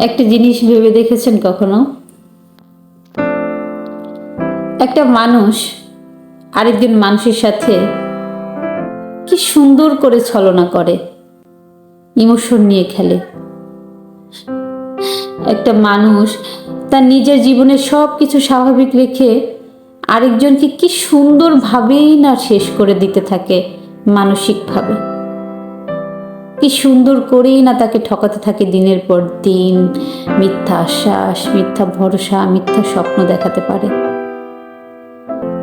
একটা জিনিস ভেবে দেখেছেন কখনো? একটা মানুষ আরেকজন মানুষের সাথে কি সুন্দর করে ছলনা করে, ইমোশন নিয়ে খেলে। একটা মানুষ তার নিজের জীবনের সব কিছু স্বাভাবিক রেখে আরেকজনকে কি সুন্দরভাবেই না শেষ করে দিতে থাকে মানসিকভাবে। কি সুন্দর করেই না তাকে ঠকাতে থাকে দিনের পর দিন। মিথ্যা আশ্বাস, মিথ্যা ভরসা, মিথ্যা স্বপ্ন দেখাতে পারে।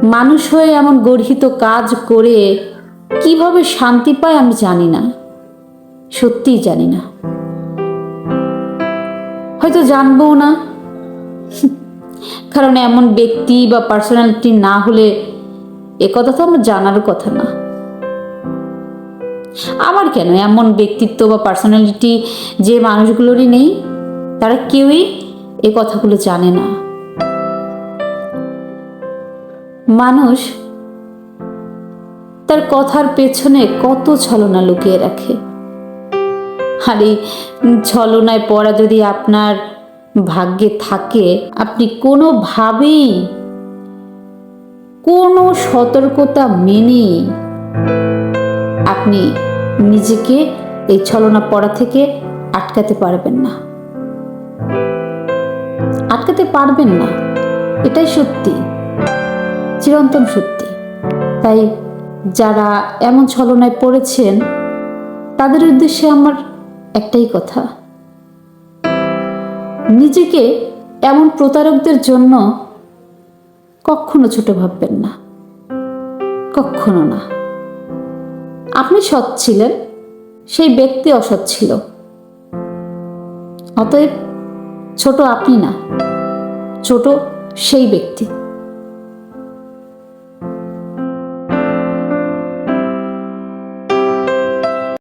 মানুষ হয়ে এমন গর্হিত কাজ করে কীভাবে শান্তি পায় আমি জানি না। সত্যিই জানি না। হয়তো জানবও না। কারণ এমন ব্যক্তি বা পার্সোনালিটি না হলে এ কথা তো আমার জানার কথা না। আমার কেন? এমন ব্যক্তিত্ব বা পার্সোনালিটি যে মানুষগুলোরই নেই, তারা কেউই এ কথাগুলো জানে না। মানুষ তার কথার পেছনে কত ছলনা লুকিয়ে রাখে। আর এই ছলনায় পড়া যদি আপনার ভাগ্যে থাকে, আপনি কোনোভাবেই কোনো সতর্কতা মেনে আপনি নিজেকে এই ছলনা পড়া থেকে আটকাতে পারবেন না। আটকাতে পারবেন না। এটাই সত্যি। চিরন্তন সত্যি। তাই যারা এমন ছলনায় পড়েছেন, তাদের উদ্দেশ্যে আমার একটাই কথা। নিজেকে এমন প্রতারকদের জন্য কখনো ছোট ভাববেন না। কখনো না। আপনি সৎ ছিলেন সেই ব্যক্তি অসৎ ছিল। অতএব ছোট আপনি না ছোট সেই ব্যক্তি।